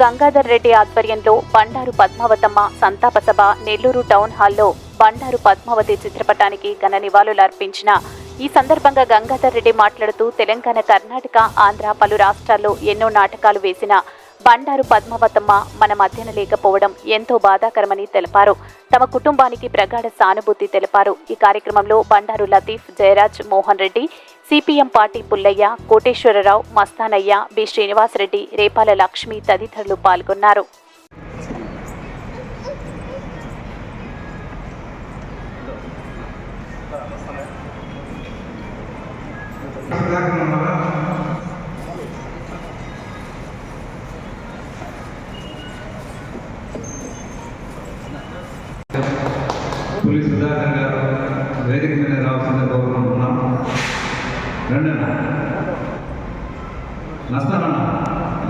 గంగాధర్ రెడ్డి ఆధ్వర్యంలో బండారు పద్మావతమ్మ సంతాప సభ నెల్లూరు టౌన్ హాల్లో బండారు పద్మావతి చిత్రపటానికి ఘన నివాళులు అర్పించిన. ఈ సందర్భంగా గంగాధర్ రెడ్డి మాట్లాడుతూ తెలంగాణ కర్ణాటక ఆంధ్ర పలు రాష్ట్రాల్లో ఎన్నో నాటకాలు వేసిన బండారు పద్మావతమ్మ మన మధ్యన లేకపోవడం ఎంతో బాధాకరమని తెలిపారు. తమ కుటుంబానికి ప్రగాఢ సానుభూతి తెలిపారు. ఈ కార్యక్రమంలో Bandaru Latif Jayaraj Mohan Reddy CPM party Pullaiah Koteswara Rao Mastanaiah B. Srinivasa Reddy Repala Lakshmi తదితరులు పాల్గొన్నారు. పోలీస్ రండి నస్తానా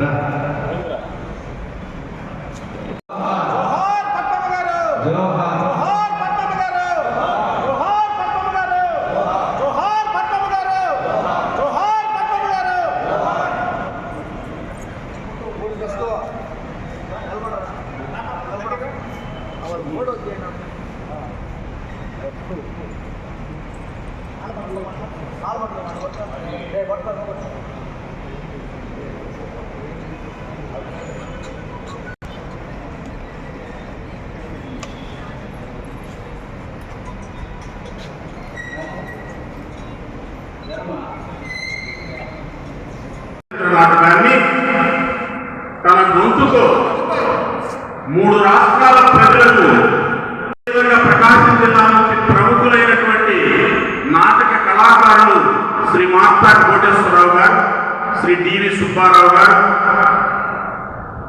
రా. జోహార్. పద్మమ్మ నాటకాన్ని తన గొంతుతో మూడు రాష్ట్రాల ప్రజలకు అదేవిధంగా ప్రకాశం నుంచి ప్రముఖులైనటువంటి నాటక కళాకారులు శ్రీ మార్తాడు కోటేశ్వరరావు గారు శ్రీ డివి సుబ్బారావు గారు.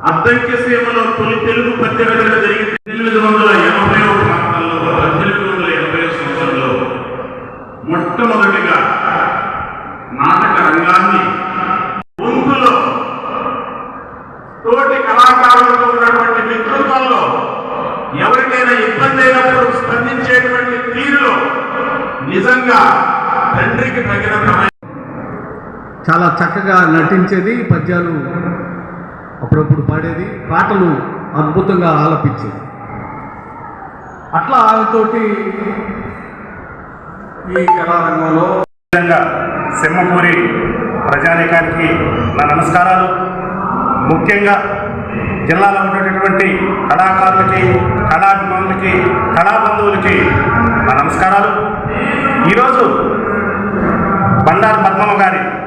అద్దంకి సీమలో తొలి తెలుగు పత్రికలు జరిగింది ఎనిమిది వందల ఎనభై ప్రాంతంలో పద్దెనిమిది వందల ఎనభై సంవత్సరంలో మొట్టమొదటిగా నాటక రంగాన్ని ముందులో తోటి కళాకారులతో ఉన్నటువంటి మిత్రుత్వంలో ఎవరికైనా ఇబ్బంది అయినప్పుడు స్పందించేటువంటి తీరులో నిజంగా తండ్రికి తగినంత చాలా చక్కగా నటించేది పద్యాలు అప్పుడప్పుడు పాడేది పాటలు అద్భుతంగా ఆలపించేది. అట్లా ఆమెతోటి ఈ కళారంగంలో విధంగా సింహపూరి ప్రజానీకానికి నా నమస్కారాలు. ముఖ్యంగా జిల్లాలో ఉన్నటువంటి కళాకారులకి కళాభిమానులకి కళాబంధువులకి నా నమస్కారాలు. ఈరోజు బండారు పద్మమ్మ గారి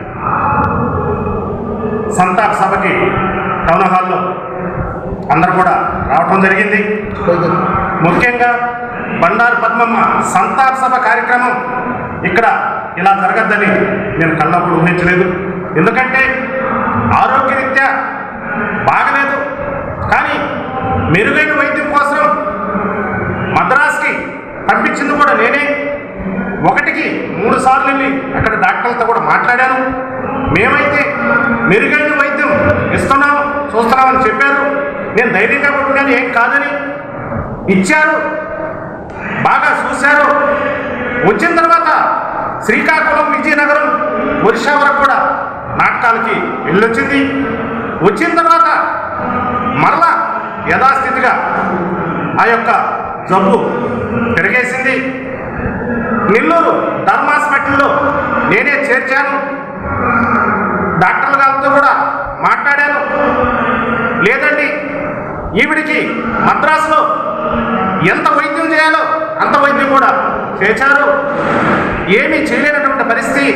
సంతాప సభకి టౌన్ హాల్లో అందరూ కూడా రావటం జరిగింది. ముఖ్యంగా బండారు పద్మమ్మ సంతాప సభ కార్యక్రమం ఇక్కడ ఇలా జరగద్దని నేను కళ్ళప్పుడు ఊహించలేదు. ఎందుకంటే ఆరోగ్యరీత్యా బాగలేదు. కానీ మెరుగైన వైద్యం కోసం మద్రాస్కి పంపించింది కూడా నేనే. ఒకటికి మూడు సార్లు వెళ్ళి అక్కడ డాక్టర్లతో కూడా మాట్లాడాను. మేమైతే మెరుగైన వైద్యం ఇస్తున్నాం చూస్తున్నామని చెప్పారు. నేను ధైర్యంగా కొట్టుకున్నాను ఏం కాదని ఇచ్చారు. బాగా చూశారు. వచ్చిన తర్వాత శ్రీకాకుళం విజయనగరం ఒరిషా వరకు కూడా నాటకాలకి వెళ్ళొచ్చింది. వచ్చిన తర్వాత మరలా యథాస్థితిగా ఆ యొక్క జబ్బు పెరిగేసింది. నెల్లూరు ధర్మ నేనే చేర్చాను డాక్టర్ల గారితో కూడా మాట్లాడాను లేదండి. ఈవిడికి మద్రాసులో ఎంత వైద్యం చేయాలో అంత వైద్యం కూడా చేశారు. ఏమీ చేయలేనటువంటి పరిస్థితి.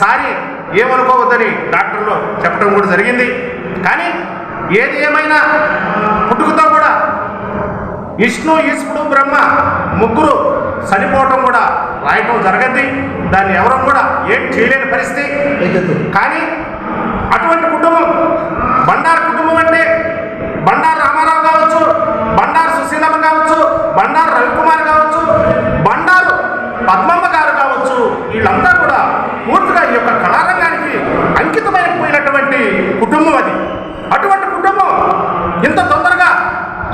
సారి ఏమనుకోవద్దని డాక్టర్లు చెప్పడం కూడా జరిగింది. కానీ ఏది ఏమైనా పుట్టుకతో కూడా విష్ణు ఈశ్వరుడు బ్రహ్మ ముగ్గురు చనిపోవటం కూడా రాయటం జరగద్ది. దాన్ని ఎవరు కూడా ఏం చేయలేని పరిస్థితి. కానీ అటువంటి కుటుంబం బండారు కుటుంబం అంటే బండారు రామారావు కావచ్చు బండారు సుశీలమ్మ కావచ్చు బండారు రవికుమార్ కావచ్చు బండారు పద్మమ్మ గారు కావచ్చు వీళ్ళంతా కూడా పూర్తిగా ఈ యొక్క కళారంగానికి అంకితమైపోయినటువంటి కుటుంబం అది. అటువంటి కుటుంబం ఇంత తొందరగా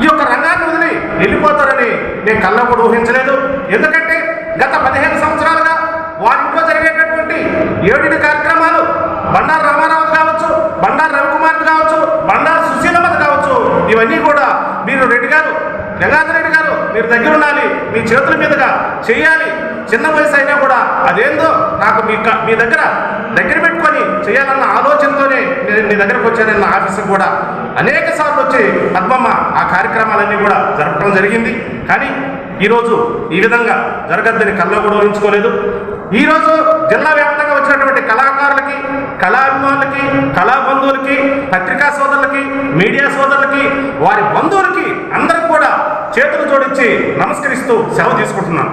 ఈ యొక్క రంగాన్ని వదిలి వెళ్ళిపోతారని నేను కళ్ళ కూడా ఊహించలేదు. ఎందుకంటే గత పదిహేను సంవత్సరాలుగా వారింట్లో జరిగేటటువంటి ఏడు కార్యక్రమాలు బండారు రామారావు కావచ్చు బండారు రవికుమార్ కావచ్చు బండారు సుశీలమ్మది కావచ్చు ఇవన్నీ కూడా మీరు రెడ్డి గారు జగాధర్ రెడ్డి గారు మీరు దగ్గర ఉండాలి మీ చేతుల మీదుగా చేయాలి. చిన్న వయసు అయినా కూడా అదేందో నాకు మీ మీ దగ్గర దగ్గర పెట్టుకొని చేయాలన్న ఆలోచనతోనే నేను మీ దగ్గరకు వచ్చానన్న ఆఫీస్కి కూడా. అనేక సార్లు వచ్చి పద్మమ్మ ఆ కార్యక్రమాలన్నీ కూడా జరపడం జరిగింది. కానీ ఈరోజు ఈ విధంగా జరగద్దని కల్లో కూడా ఊహించుకోలేదు. ఈరోజు జిల్లా వ్యాప్తంగా వచ్చినటువంటి కళాకారులకి కళాభిమానులకి కళా బంధువులకి పత్రికా సోదరులకి మీడియా సోదరులకి వారి బంధువులకి అందరికి కూడా చేతులు జోడించి నమస్కరిస్తూ సెలవు తీసుకుంటున్నాను.